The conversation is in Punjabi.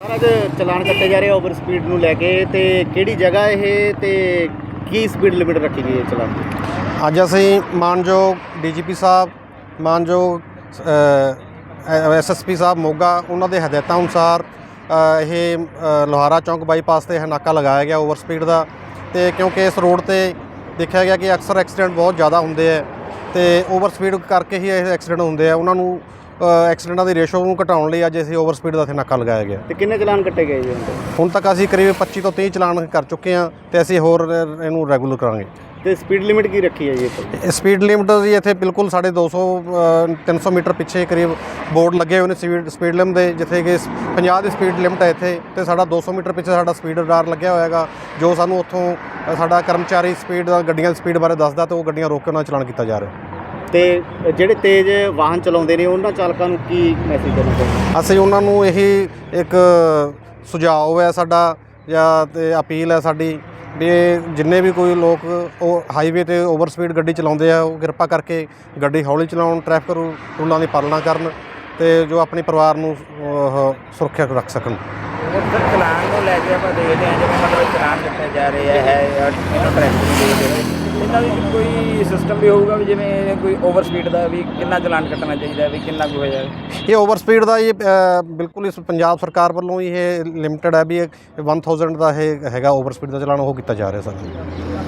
ਸਰ ਅੱਜ ਚਲਾਨ ਕੱਟੇ ਜਾ ਰਹੇ ਓਵਰ ਸਪੀਡ ਨੂੰ ਲੈ ਕੇ ਤੇ ਕਿਹੜੀ ਜਗ੍ਹਾ ਇਹ ਤੇ ਕੀ ਸਪੀਡ ਲਿਮਿਟ ਰੱਖੀ ਗਈ ਹੈ ਚਲਾਨ ਦੀ? ਅੱਜ ਅਸੀਂ ਮਾਨਯੋਗ ਡੀਜੀਪੀ ਸਾਹਿਬ ਮਾਨਯੋਗ ਐਸਐਸਪੀ ਸਾਹਿਬ ਮੋਗਾ ਉਹਨਾਂ ਦੇ ਹਦਾਇਤਾਂ ਅਨੁਸਾਰ ਇਹ ਅ, ਲੋਹਾਰਾ ਚੌਂਕ ਬਾਈਪਾਸ ਤੇ ਇਹ ਨਾਕਾ ਲਗਾਇਆ ਗਿਆ ਓਵਰ ਸਪੀਡ ਦਾ। ਤੇ ਕਿਉਂਕਿ ਇਸ ਰੋਡ ਤੇ ਦੇਖਿਆ ਗਿਆ ਕਿ ਅਕਸਰ ਐਕਸੀਡੈਂਟ ਬਹੁਤ ਜ਼ਿਆਦਾ ਹੁੰਦੇ ਆ ਤੇ ਓਵਰ ਸਪੀਡ ਕਰਕੇ ਹੀ ਇਹ ਐਕਸੀਡੈਂਟ ਹੁੰਦੇ ਆ। ਉਹਨਾਂ ਨੂੰ ਐਕਸੀਡੈਂਟਾਂ ਦੀ ਰੇਸ਼ੋ ਨੂੰ ਘਟਾਉਣ ਲਈ ਅੱਜ ਅਸੀਂ ਓਵਰ ਸਪੀਡ ਦਾ ਇੱਥੇ ਨਾਕਾ ਲਗਾਇਆ ਗਿਆ। ਤੇ ਕਿੰਨੇ ਚਲਾਨ ਕੱਟੇ ਗਏ ਜੀ ਹੁਣ ਤੱਕ ਹੁਣ ਤੱਕ ਅਸੀਂ ਕਰੀਬ 25 ਤੋਂ 30 ਚਲਾਨ ਕਰ ਚੁੱਕੇ ਹਾਂ ਤੇ ਅਸੀਂ ਹੋਰ ਇਹਨੂੰ ਰੈਗੂਲਰ ਕਰਾਂਗੇ। ਤੇ ਸਪੀਡ ਲਿਮਿਟ ਕੀ ਰੱਖੀ ਹੈ ਜੀ ਇੱਥੇ? ਸਪੀਡ ਲਿਮਟ ਜੀ ਇੱਥੇ ਬਿਲਕੁਲ ਸਾਡੇ 200 ਅ, 300 ਮੀਟਰ ਪਿੱਛੇ ਕਰੀਬ ਬੋਰਡ ਲੱਗੇ ਹੋਏ ਨੇ ਸਪੀਡ ਸਪੀਡ ਲਿਮਟ ਦੇ ਜਿੱਥੇ ਕਿ ਸ- 50 ਦੀ ਸਪੀਡ ਲਿਮਟ ਹੈ ਇੱਥੇ ਤੇ ਸਾਡਾ 200 ਮੀਟਰ ਪਿੱਛੇ ਸਾਡਾ ਸਪੀਡ ਰਡਾਰ ਲੱਗਿਆ ਹੋਇਆ ਹੈਗਾ ਜੋ ਸਾਨੂੰ ਉੱਥੋਂ ਅ, ਸਾਡਾ ਕਰਮਚਾਰੀ ਸਪੀਡ ਦਾ ਗੱਡੀਆਂ ਦੀ ਸਪੀਡ ਬਾਰੇ ਦੱਸਦਾ ਤੇ ਉਹ ਗੱਡੀਆਂ ਰੋਕ ਕੇ ਉਹਨਾਂ ਦਾ ਚਲਾਨ ਕੀਤਾ ਜਾ ਰਿਹਾ। ਤੇ ਜਿਹੜੇ ਤੇਜ਼ ਵਾਹਨ ਚਲਾਉਂਦੇ ਨੇ ਉਹਨਾਂ ਚਾਲਕਾਂ ਨੂੰ ਕੀ ਮੈਸੇਜ ਦੇਣਾ ਚਾਹੁੰਦੇ? ਅਸੀਂ ਉਹਨਾਂ ਨੂੰ ਇਹੀ ਇੱਕ ਸੁਝਾਅ ਹੈ ਸਾਡਾ ਜਾਂ ਤੇ ਅਪੀਲ ਹੈ ਸਾਡੀ ਵੀ ਜਿੰਨੇ ਵੀ ਕੋਈ ਲੋਕ ਉਹ ਹਾਈਵੇ ਤੇ ਓਵਰ ਸਪੀਡ ਗੱਡੀ ਚਲਾਉਂਦੇ ਆ ਉਹ ਕਿਰਪਾ ਕਰਕੇ ਗੱਡੀ ਹੌਲੀ ਚਲਾਉਣ ਟ੍ਰੈਫਿਕ ਰੂ- ਰੂਲਾਂ ਦੀ ਪਾਲਣਾ ਕਰਨ ਤੇ ਜੋ ਆਪਣੇ ਪਰਿਵਾਰ ਨੂੰ ਸੁਰੱਖਿਅਤ ਰੱਖ ਸਕਣ। ਸਰ ਚਲਾਨ ਨੂੰ ਲੈ ਕੇ ਆਪਾਂ ਦੇਖਦੇ ਹਾਂ ਜਿਵੇਂ ਮਤਲਬ ਚਲਾਨ ਕੱਟੇ ਜਾ ਰਹੇ ਹੈ ਇਹਨਾਂ ਟ੍ਰੈਫਿਕ ਦੇ ਰਹੇ ਇਹਨਾਂ ਵੀ ਕੋਈ ਸਿਸਟਮ ਵੀ ਹੋਊਗਾ ਵੀ ਜਿਵੇਂ ਕੋਈ ਓਵਰ ਸਪੀਡ ਦਾ ਵੀ ਕਿੰਨਾ ਚਲਾਨ ਕੱਟਣਾ ਚਾਹੀਦਾ ਵੀ ਕਿੰਨਾ ਕੁ ਹੋਇਆ ਇਹ ਓਵਰ ਸਪੀਡ ਦਾ ਇਹ ਅ, ਬਿਲਕੁਲ ਇਸ ਪੰਜਾਬ ਸਰਕਾਰ ਵੱਲੋਂ ਹੀ ਇਹ ਲਿਮਟਿਡ ਹੈ ਵੀ ਇਹ 1000 ਦਾ ਇਹ ਹੈਗਾ ਓਵਰ ਸਪੀਡ ਦਾ ਚਲਾਨ ਉਹ ਕੀਤਾ ਜਾ ਰਿਹਾ ਸਾਨੂੰ